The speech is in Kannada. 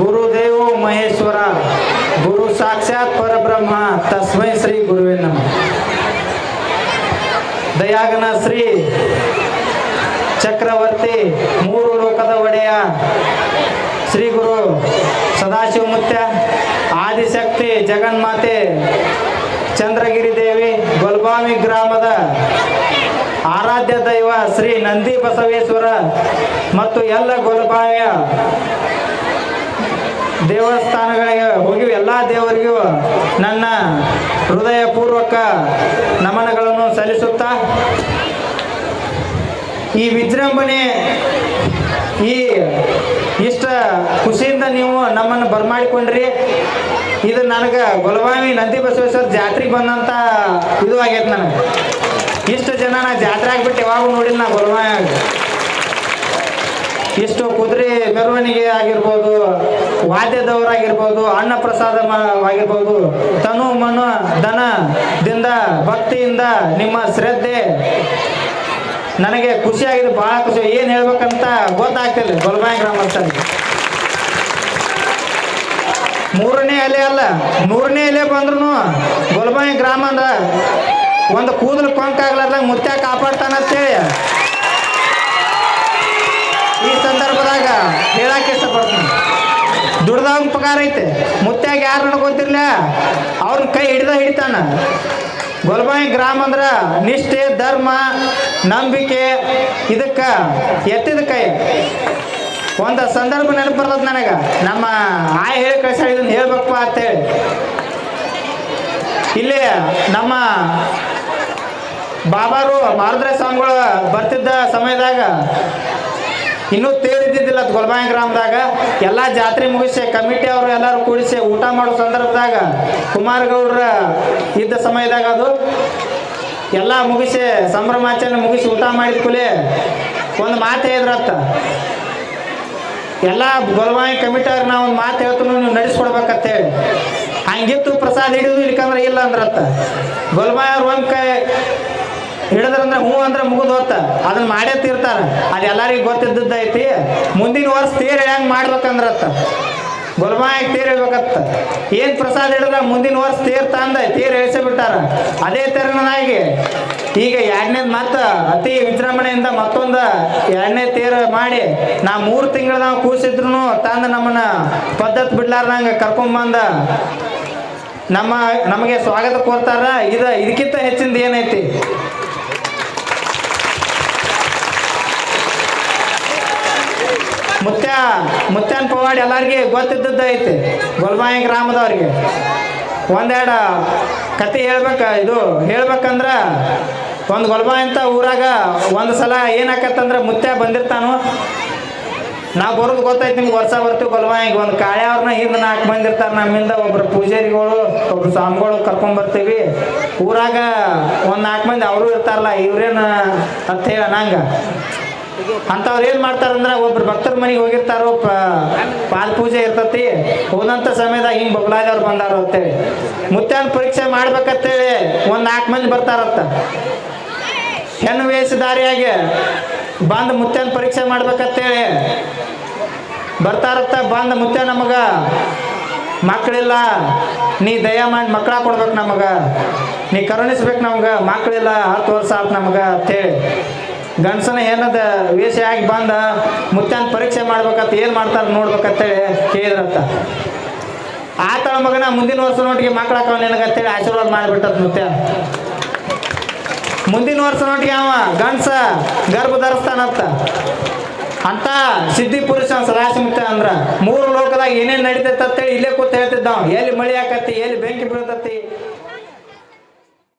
ಗುರುದೇವೋ ಮಹೇಶ್ವರ, ಗುರು ಸಾಕ್ಷಾತ್ ಪರಬ್ರಹ್ಮ, ತಸ್ಮೈ ಶ್ರೀ ಗುರುವೇ ನಮ. ದಯಾಗನ ಶ್ರೀ ಚಕ್ರವರ್ತಿ, ಮೂರು ಲೋಕದ ಒಡೆಯ ಶ್ರೀ ಗುರು ಸದಾಶಿವಮುತ್ಯ ಆದಿಶಕ್ತಿ ಜಗನ್ಮಾತೆ, ಚಂದ್ರಗಿರಿ ದೇವಿ ಗೊಲ್ಬಾವಿ ಗ್ರಾಮದ ಆರಾಧ್ಯ ದೈವ ಶ್ರೀ ನಂದಿ ಬಸವೇಶ್ವರ ಮತ್ತು ಎಲ್ಲ ಗೊಲ್ಬಾವಿಯ ದೇವಸ್ಥಾನಗಳಿಗೆ ಹೋಗಿ ಎಲ್ಲ ದೇವರಿಗೂ ನನ್ನ ಹೃದಯಪೂರ್ವಕ ನಮನಗಳನ್ನು ಸಲ್ಲಿಸುತ್ತಾ, ಈ ವಿಜೃಂಭಣೆ, ಈ ಇಷ್ಟ ಖುಷಿಯಿಂದ ನೀವು ನಮ್ಮನ್ನು ಬರಮಾಡಿಕೊಂಡ್ರಿ. ಇದು ನನಗೆ ಬಲವಾವಿ ನಂದಿ ಬಸವೇಶ್ವರ ಜಾತ್ರೆಗೆ ಬಂದಂಥ ಇದು ಆಗೈತೆ ನನಗೆ. ಇಷ್ಟು ಜನ ನಾ ಜಾತ್ರೆ ಆಗ್ಬಿಟ್ಟು ಯಾವಾಗ ನೋಡಿಲ್ಲ ನಾ ಗೊಲಬಾವಿ ಇಷ್ಟು ಕುದುರೆ ಮೆರವಣಿಗೆ ಆಗಿರ್ಬೋದು, ವಾದ್ಯದವರಾಗಿರ್ಬೋದು ಅನ್ನ ಪ್ರಸಾದ ಆಗಿರ್ಬೋದು, ತನು ಮನು ದನದಿಂದ ಭಕ್ತಿಯಿಂದ ನಿಮ್ಮ ಶ್ರದ್ಧೆ. ನನಗೆ ಖುಷಿಯಾಗಿದೆ ಬಹಳ ಖುಷಿ. ಏನು ಹೇಳ್ಬೇಕಂತ ಗೊತ್ತಾಗ್ತಿಲ್ಲ ಗೊಲ್ಬಾಯಿ ಗ್ರಾಮಸ್ಥರಿಗೆ. ಮೂರನೇ ಅಲೆ ಅಲ್ಲ, ಮೂರನೇ ಅಲೆ ಬಂದ್ರು ಗೊಲ್ಬಾಯಿ ಗ್ರಾಮ ಒಂದು ಕೂದಲು ಪಂಕ್ ಆಗ್ಲಾರ್ದಂಗ ಮುತ್ಯ ಕಾಪಾಡ್ತಾನಂತೇಳಿ ಈ ಸಂದರ್ಭದಾಗ ಹೇಳಕ್ಕೆ ಇಷ್ಟಪಡ್ತೀನಿ. ದುಡ್ದಾಗ ಪಗಾರ ಐತೆ. ಮುತ್ತಾಗ ಯಾರು ನಡ್ಕೊಂತಿರ್ಲ ಅವ್ರನ್ನ ಕೈ ಹಿಡ್ದ ಹಿಡಿತಾನ. ಗೊಲ್ಬಾಯಿ ಗ್ರಾಮ ಅಂದ್ರೆ ನಿಷ್ಠೆ, ಧರ್ಮ, ನಂಬಿಕೆ, ಇದಕ್ಕ ಎತ್ತಿದ ಕೈ. ಒಂದು ಸಂದರ್ಭ ನೆನಪು ಬರ್ತದ ನನಗೆ. ನಮ್ಮ ಆಯ್ ಹೇಳಿ ಕಳ್ಸ ಇದನ್ನ ಹೇಳ್ಬೇಕಪ್ಪ ಅಂತೇಳಿ. ಇಲ್ಲಿ ನಮ್ಮ ಬಾಬಾರು ಮಾರುದ್ರ ಸ್ವಾಮಿಗಳು ಬರ್ತಿದ್ದ ಸಮಯದಾಗ ಇನ್ನೂ ತೇರಿದ್ದಿದ್ದಿಲ್ಲ ಗೊಲ್ಬಾಯಿ ಗ್ರಾಮದಾಗ. ಎಲ್ಲ ಜಾತ್ರೆ ಮುಗಿಸಿ ಕಮಿಟಿ ಅವರು ಎಲ್ಲರೂ ಕೂಡಿಸಿ ಊಟ ಮಾಡೋ ಸಂದರ್ಭದಾಗ ಕುಮಾರಗೌಡ್ರ ಇದ್ದ ಸಮಯದಾಗ ಅದು ಎಲ್ಲ ಮುಗಿಸಿ ಸಂಭ್ರಮಾಚರಣೆ ಮುಗಿಸಿ ಊಟ ಮಾಡಿದ ಕೂಲೆ ಒಂದು ಮಾತು ಹೇಳಿದ್ರತ್ತ ಎಲ್ಲ ಗೊಲ್ಬಾಯಿ ಕಮಿಟಿಯವ್ರು ನಾವು ಒಂದು ಮಾತು ಹೇಳ್ತೀನಿ ನೀವು ನಡೆಸ್ಕೊಡ್ಬೇಕಂತೇಳಿ ಹಂಗಿತ್ತು ಪ್ರಸಾದ ಹಿಡಿದು ಇಲ್ಲಿಕಂದ್ರೆ ಇಲ್ಲ ಅಂದ್ರತ್ತ ಗೊಲ್ಬಾಯಿ ಅವ್ರು ಒಂದು ಕೈ ಹಿಡಿದ್ರಂದ್ರೆ ಹ್ಞೂ ಅಂದ್ರೆ ಮುಗಿದು ಹೋತ ಅದನ್ನ ಮಾಡೇ ತೀರ್ತಾರ. ಅದು ಎಲ್ಲರಿಗೂ ಗೊತ್ತಿದ್ದೈತಿ ಮುಂದಿನ ವರ್ಷ ತೇರು ಹೆಂಗೆ ಮಾಡ್ಬೇಕಂದ್ರತ್ತ. ಗುಲ್ಬಾಯಿ ತೇರು ಹೇಳ್ಬೇಕತ್ತ ಏನು ಪ್ರಸಾದ ಹೇಳಿದ್ರ, ಮುಂದಿನ ವರ್ಷ ತೇರು ತಂದ, ತೇರು ಇಳಿಸೇ ಬಿಟ್ಟಾರ. ಅದೇ ತೆರನಾಗಿ ಈಗ ಎರಡನೇದು ಮತ್ತೆ ಅತಿ ವಿಜೃಂಭಣೆಯಿಂದ ಮತ್ತೊಂದು ಎರಡನೇ ತೇರು ಮಾಡಿ, ನಾ ಮೂರು ನಾವು ಕೂಸಿದ್ರು ತಂದು ನಮ್ಮನ್ನ ಪದ್ಧತಿ ಬಿಡ್ಲಾರ್ದಂಗೆ ಕರ್ಕೊಂಬಂದ ನಮ್ಮ, ನಮಗೆ ಸ್ವಾಗತ ಕೋರ್ತಾರ ಇದು, ಇದಕ್ಕಿಂತ ಹೆಚ್ಚಿಂದ ಏನೈತಿ? ಮುತ್ಯ ಪವಾಡಿ ಎಲ್ಲರಿಗೆ ಗೊತ್ತಿದ್ದದ್ದು ಐತಿ. ಗೊಲ್ಬಾಯಿ ಗ್ರಾಮದವ್ರಿಗೆ. ಒಂದೆರಡು ಕತೆ ಹೇಳ್ಬೇಕ, ಇದು ಹೇಳ್ಬೇಕಂದ್ರ ಒಂದು ಗೊಲ್ಬಾಯಿ ಅಂತ ಊರಾಗ ಒಂದು ಸಲ ಏನಾಕತ್ತಂದ್ರೆ ಮುತ್ತೆ ಬಂದಿರ್ತಾನು. ನಾವು ಬರೋದು ಗೊತ್ತಾಯ್ತು ನಿಮ್ಗೆ, ವರ್ಷ ಬರ್ತೀವಿ ಗೊಲ್ಬಾಯಿಗೆ. ಒಂದು ಕಾಳ್ಯಾವ್ರನ್ನ ಹಿಂದೆ ನಾಲ್ಕು ಮಂದಿ ಇರ್ತಾರೆ. ನಮ್ಮಿಂದ ಒಬ್ರು ಪೂಜಾರಿಗಳು, ಒಬ್ರು ಸ್ವಾಮಿಗಳು ಕರ್ಕೊಂಬರ್ತೀವಿ ಊರಾಗ ಒಂದು ನಾಲ್ಕು ಮಂದಿ ಅವರು ಇರ್ತಾರಲ್ಲ, ಇವ್ರೇನು ಅಂತ ಹೇಳ ನಂಗೆ. ಅಂಥವ್ರು ಏನು ಮಾಡ್ತಾರಂದ್ರೆ ಒಬ್ರು ಭಕ್ತರ ಮನೆಗೆ ಹೋಗಿರ್ತಾರೋ ಪಾಲ್ ಪೂಜೆ ಇರ್ತತಿ ಹೋದಂಥ ಸಮಯದಾಗ ಹಿಂಗೆ ಬೊಗ್ಲಾದವ್ರು ಬಂದಾರ ಅಂತೇಳಿ. ಮುತ್ಯಾನ ಪರೀಕ್ಷೆ ಮಾಡ್ಬೇಕಂತೇಳಿ ಒಂದು ನಾಲ್ಕು ಮಂದಿ ಬರ್ತಾರತ್ತ ಹೆಣ್ಣು ವೇಷಧಾರಿಯಾಗಿ ಬಂದು ಮುತ್ಯಾನ ಪರೀಕ್ಷೆ ಮಾಡ್ಬೇಕಂತೇಳಿ ಬರ್ತಾರತ್ತ ಬಂದ ಮುತ್ಯ ನಮಗ ಮಕ್ಕಳಿಲ್ಲ ನೀ ದಯ ಮಾಡಿ ಮಕ್ಕಳ ಕೊಡ್ಬೇಕು ನಮಗ. ನೀ ಕರುಣಿಸ್ಬೇಕು ನಮ್ಗೆ ಮಕ್ಕಳಿಲ್ಲ ಹತ್ತು ವರ್ಷ ಆಯ್ತು ನಮಗ, ಅಂತೇಳಿ. ಗಂಡಸನ ಏನದ ವೇಷ ಆಗಿ ಬಂದ ಮುತ್ತಾನ್ ಪರೀಕ್ಷೆ ಮಾಡ್ಬೇಕಂತ ಏನು ಮಾಡ್ತಾರ ನೋಡ್ಬೇಕಂತೇಳಿ ಕೇಳಿದ್ರಂತ. ಆತಳ ಮಗನ ಮುಂದಿನ ವರ್ಷ ನೋಟಿಗೆ ಅಂತ ನಿನಗಂತೇಳಿ ಆಶೀರ್ವಾದ ಮಾಡಿಬಿಟ್ಟದ ಮುತ್ಯ ಮುಂದಿನ ವರ್ಷ ನೋಟಿಗೆ ಅವ ಗಂಡಸ ಗರ್ಭ ಧರಿಸ್ತಾನಂತ ಅಂತ ಸಿದ್ಧಿ ಪುರುಷ ಸದಾಶಿವಮುತ್ತ ಅಂದ್ರ, ಮೂರು ಲೋಕದಾಗ ಏನೇನು ನಡೀತೈತೆ ಇಲ್ಲೇ ಕೂತ್ ಹೇಳ್ತಿದ್ದ ಅವ ಎಲ್ಲಿ ಮಳಿ ಹಾಕತ್ತಿ ಎಲ್ಲಿ ಬೆಂಕಿ ಬೀಳ್ತತಿ